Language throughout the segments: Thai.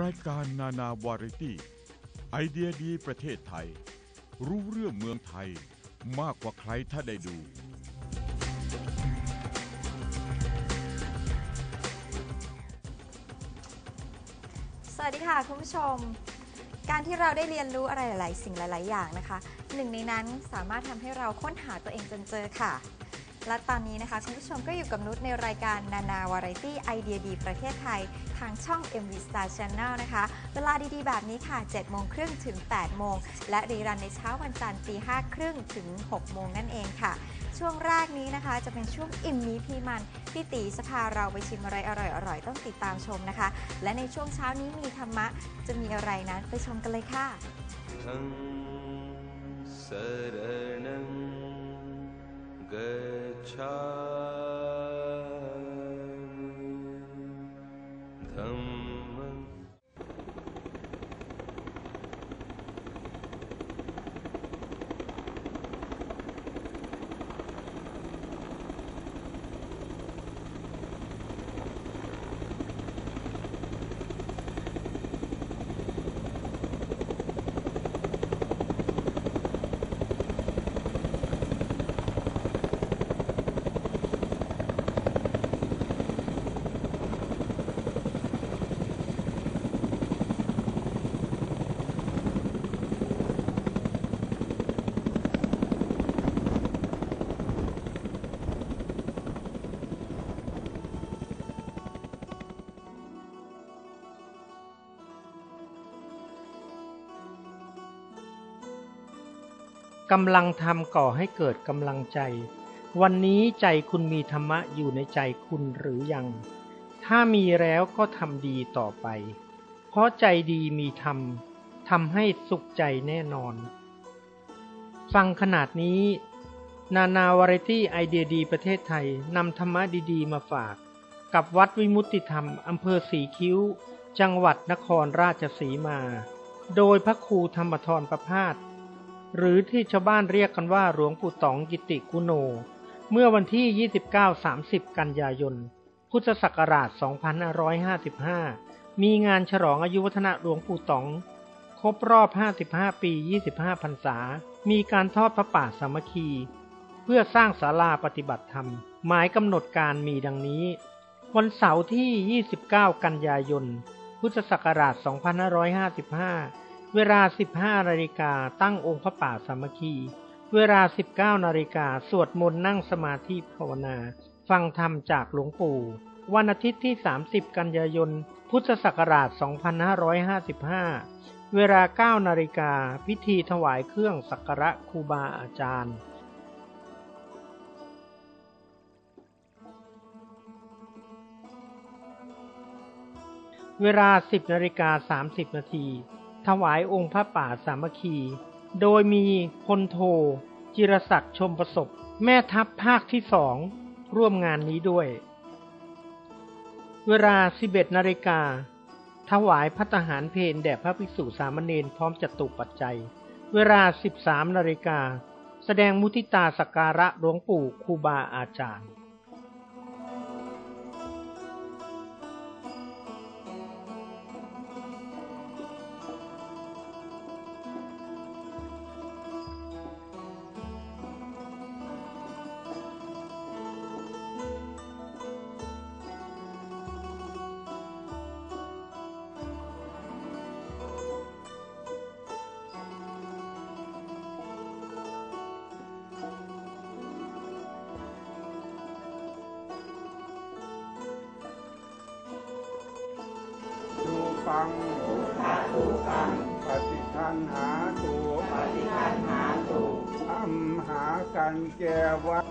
รายการนานาวาไรตี้ ไอเดียดีประเทศไทย รู้เรื่องเมืองไทยมากกว่าใครถ้าได้ดู สวัสดีค่ะคุณผู้ชม การที่เราได้เรียนรู้อะไรหลาย ๆ สิ่งหลาย ๆ อย่างนะคะ หนึ่งในนั้นสามารถทำให้เราค้นหาตัวเองจนเจอค่ะ และตอนนี้นะคะคุณผู้ชมก็อยู่กับนุชในรายการนานาวาไรตี้ไอเดียดีประเทศไทย ทางช่อง MV Star Channel นะคะ เวลาดีๆ แบบนี้ค่ะ7โมงครึ่งถึง 8 โมง และรีรันในเช้าวันจันทร์ตี5ครึ่งถึง 6 โมงนั่นเองค่ะ ช่วงแรกนี้นะคะจะเป็นช่วงอิ่มนี้พี่มันพี่ตีจะพาเราไปชิมอะไรอร่อยๆ ต้องติดตามชมนะคะ และในช่วงเช้านี้มีธรรมะจะมีอะไรนั้นไปชมกันเลยค่ะ तं 내 차. กำลังทำก่อให้เกิดกำลังใจ วันนี้ใจคุณมีธรรมะอยู่ในใจคุณหรือยัง ถ้ามีแล้วก็ทำดีต่อไป เพราะใจดีมีธรรมทำให้สุขใจแน่นอน ฟังขนาดนี้ นานาวาไรตี้ไอเดียดีประเทศไทยนำธรรมะดีๆ มาฝาก กับวัดวิมุตติธรรมอำเภอสีคิ้ว จังหวัดนครราชสีมา โดยพระครูธรรมทรประพาส หรือที่ชาวบ้านเรียกกันว่าหลวงปู่ต๋องกิติกุโน เมื่อวันที่ 29-30 กันยายน พุทธศักราช 2555 มีงานฉลองอายุวัฒนะหลวงปู่ต๋อง ครบรอบ 55 ปี 25พรรษา มีการทอดพระป่าสามัคคี เพื่อสร้างศาลาปฏิบัติธรรม หมายกำหนดการมีดังนี้ วันเสาร์ที่ 29 กันยายน พุทธศักราช 2555 เวลา 15นาฬิกาตั้งองค์พระป่าสามัคคี เวลา 19นาฬิกาสวดมนต์นั่งสมาธิภาวนา ฟังธรรมจากหลวงปู่ วันอาทิตย์ที่ 30 กันยายน พุทธศักราช 2555 เวลา 9นาฬิกาพิธีถวายเครื่องสักการะครูบาอาจารย์เวลา 10นาฬิกา30นาที ถวายองค์พระป่าสามัคคี โดยมีพลโท จิรศักดิ์ชมประสบ แม่ทัพภาคที่สองร่วมงานนี้ด้วย เวลา 11นาฬิกา ถวายพัตหารเพนแด่พระภิกษุสามเณรพร้อมจัตุปัจจัย เวลา 13นาฬิกา แสดงมุทิตาสกการะหลวงปู่ครูบาอาจารย์ ดูฟัง ปฏิคันหาตูปฏิคันหาตูอัมหากันแกวัด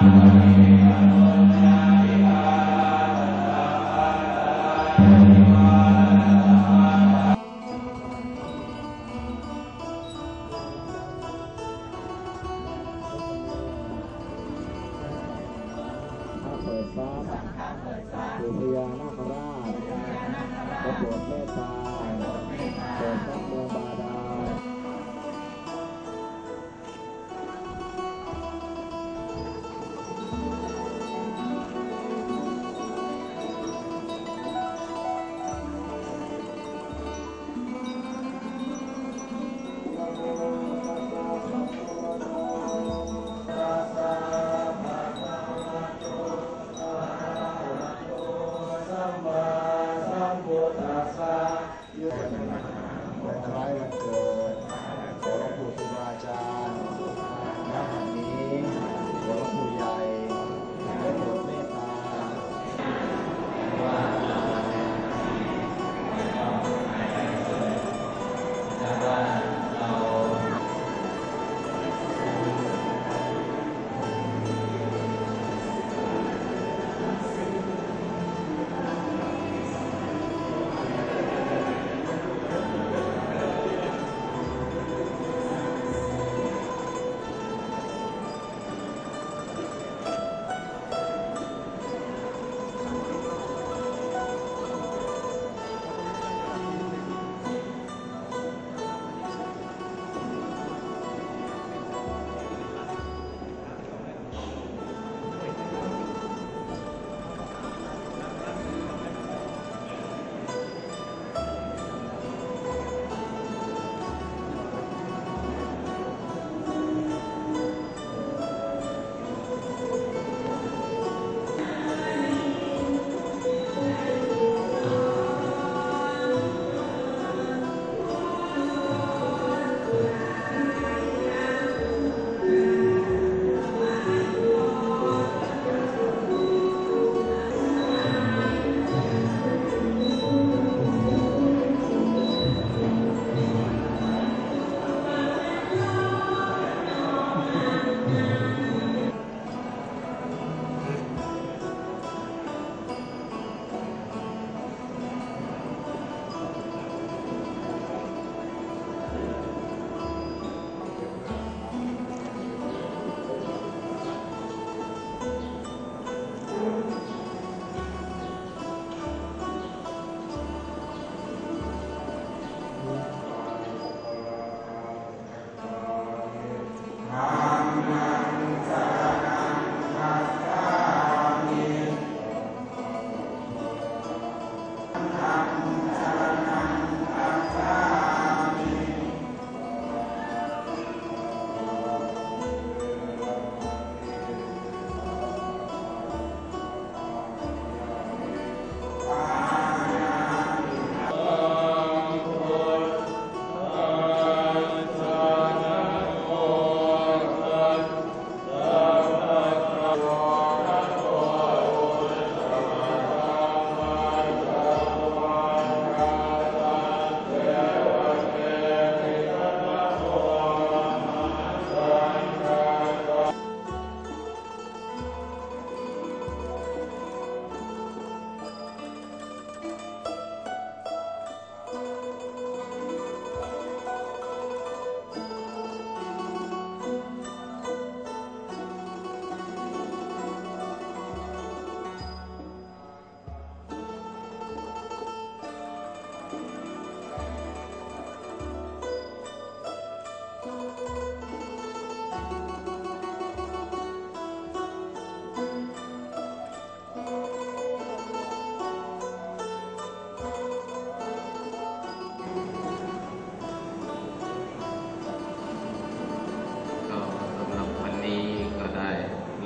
ข้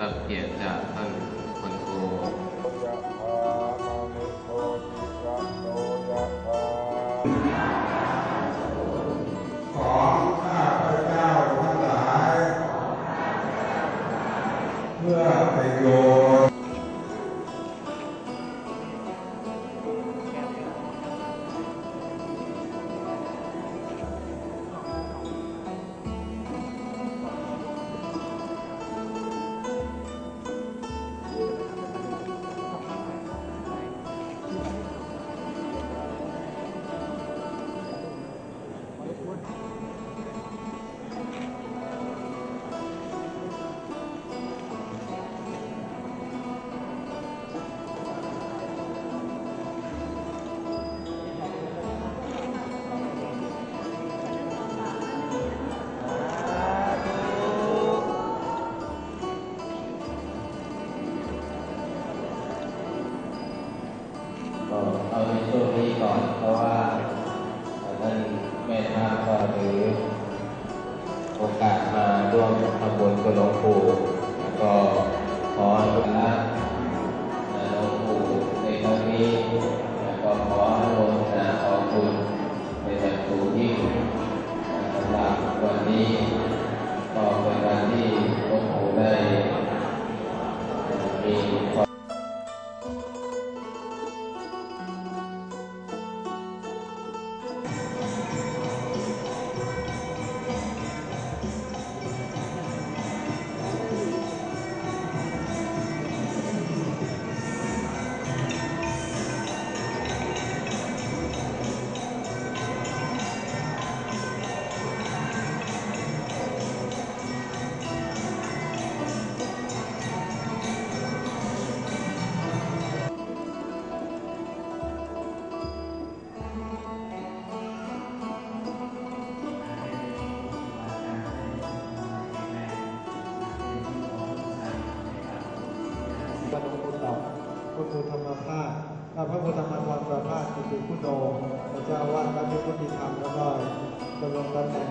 要点赞 เอาในช่วงนี้ก่อน เพราะว่าท่านแม่ท่านก็ถือโอกาสมาร่วมทำบุญกับหลวงปู่แล้วก็ขออนุญาตหลวงปู่ในครั้งนี้แล้วก็ขออนุโมทนาขอบคุณในแบบสูงยิ่งสำหรับวันนี้ก็เป็นวันที่ ระครูธรรมภาสพระครูธรรมทรประภาสคือผู้โนพระเจ้าวาดวัดพุทธิธรรมแล้วก็ดำรงตำแหน่ง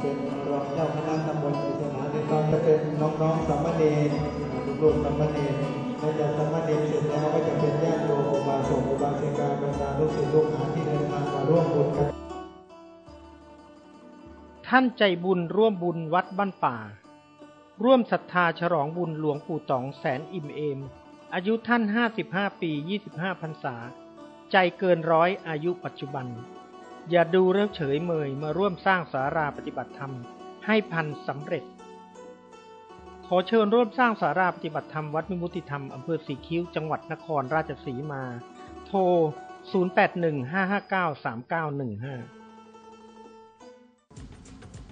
เป็นรองเจ้าคณะตำบลอิสนาเรียนรองจะเป็นน้องๆสามเณรลูกๆสามเณรหลังจากสามเณรเสร็จแล้วก็จะเป็นญาติโยมอุบาสกอุบาสิกาบรรดาลูกศิษย์ลูกหาที่เดินทางมาร่วมบุญกันท่านใจบุญร่วมบุญวัดบ้านป่า ร่วมศรัทธาฉลองบุญหลวงปู่ต๋องแสนอิ่มเอม อายุท่าน55ปี25พรรษา ใจเกินร้อยอายุปัจจุบัน อย่าดูแล้วเฉยเมยมาร่วมสร้างสาราปฏิบัติธรรม ให้พันสำเร็จ ขอเชิญร่วมสร้างสาราปฏิบัติธรรมวัดมิมุติธรรมอำเภอสีคิ้วจังหวัดนครราชสีมา โทร 0815593915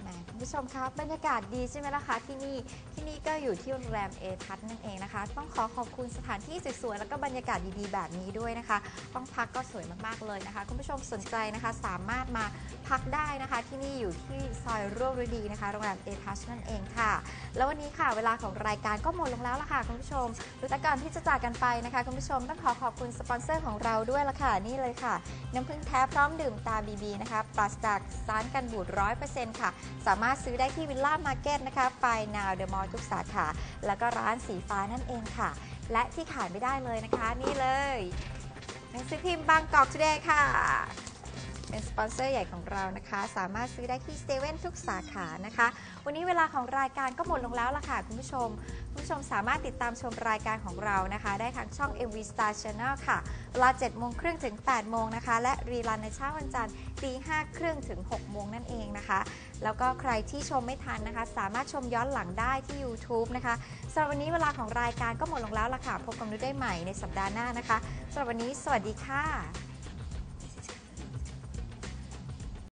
แหมคุณผู้ชมครับบรรยากาศดีใช่ไหมล่ะคะที่นี่ ที่นี่ก็อยู่ที่โรงแรมเอทัศนั่นเองนะคะ ต้องขอขอบคุณสถานที่สวยๆแล้วก็บรรยากาศดีๆ แบบนี้ด้วยนะคะห้องพักก็สวยมากๆเลยนะคะ คุณผู้ชมสนใจนะคะ สามารถมาพักได้นะคะ ที่นี่อยู่ที่ซอยร่วมฤดีนะคะโรงแรมเอทัชนั่นเองค่ะ แล้ววันนี้ค่ะ เวลาของรายการก็หมดลงแล้วล่ะค่ะคุณผู้ชมดูแต่ก่อนที่จะจากกันไปนะคะคุณผู้ชมต้องขอขอบคุณสปอนเซอร์ของเราด้วยละค่ะนี่เลยค่ะ น้ำผึ้งแท้พร้อมดื่มตาบีบีนะคะปราศจากสารกันบูดร้อยเปอร์เซ็นต์ค่ะ สามารถซื้อได้ที่วิลล่ามาร์เก็ตนะคะไฟนาวเดอะมอลล์ทุกสาขา แล้วก็ร้านสีฟ้านั่นเองค่ะ และที่ขาดไม่ได้เลยนะคะ นี่เลยหนังสือพิมพ์บางกอกทีเดย์ค่ะ เป็นสปอนเซอร์ใหญ่ของเรานะคะ สามารถซื้อได้ที่เซเว่นทุกสาขานะคะ วันนี้เวลาของรายการก็หมดลงแล้วล่ะค่ะคุณผู้ชม ชมสามารถติดตามชมรายการของเรานะคะ ได้ทางช่อง MV Star Channel ค่ะ เวลา 7 โมงครึ่งถึง 8 โมงนะคะ และรีลันในเช้าวันจันทร์ตี5ครึ่งถึง 6 โมงนั่นเองนะคะ แล้วก็ใครที่ชมไม่ทันนะคะ สามารถชมย้อนหลังได้ที่ YouTube นะคะสำหรับวันนี้เวลาของรายการก็หมดลงแล้วล่ะค่ะ พบกันได้ใหม่ในสัปดาห์หน้านะคะสำหรับวันนี้ สวัสดีค่ะ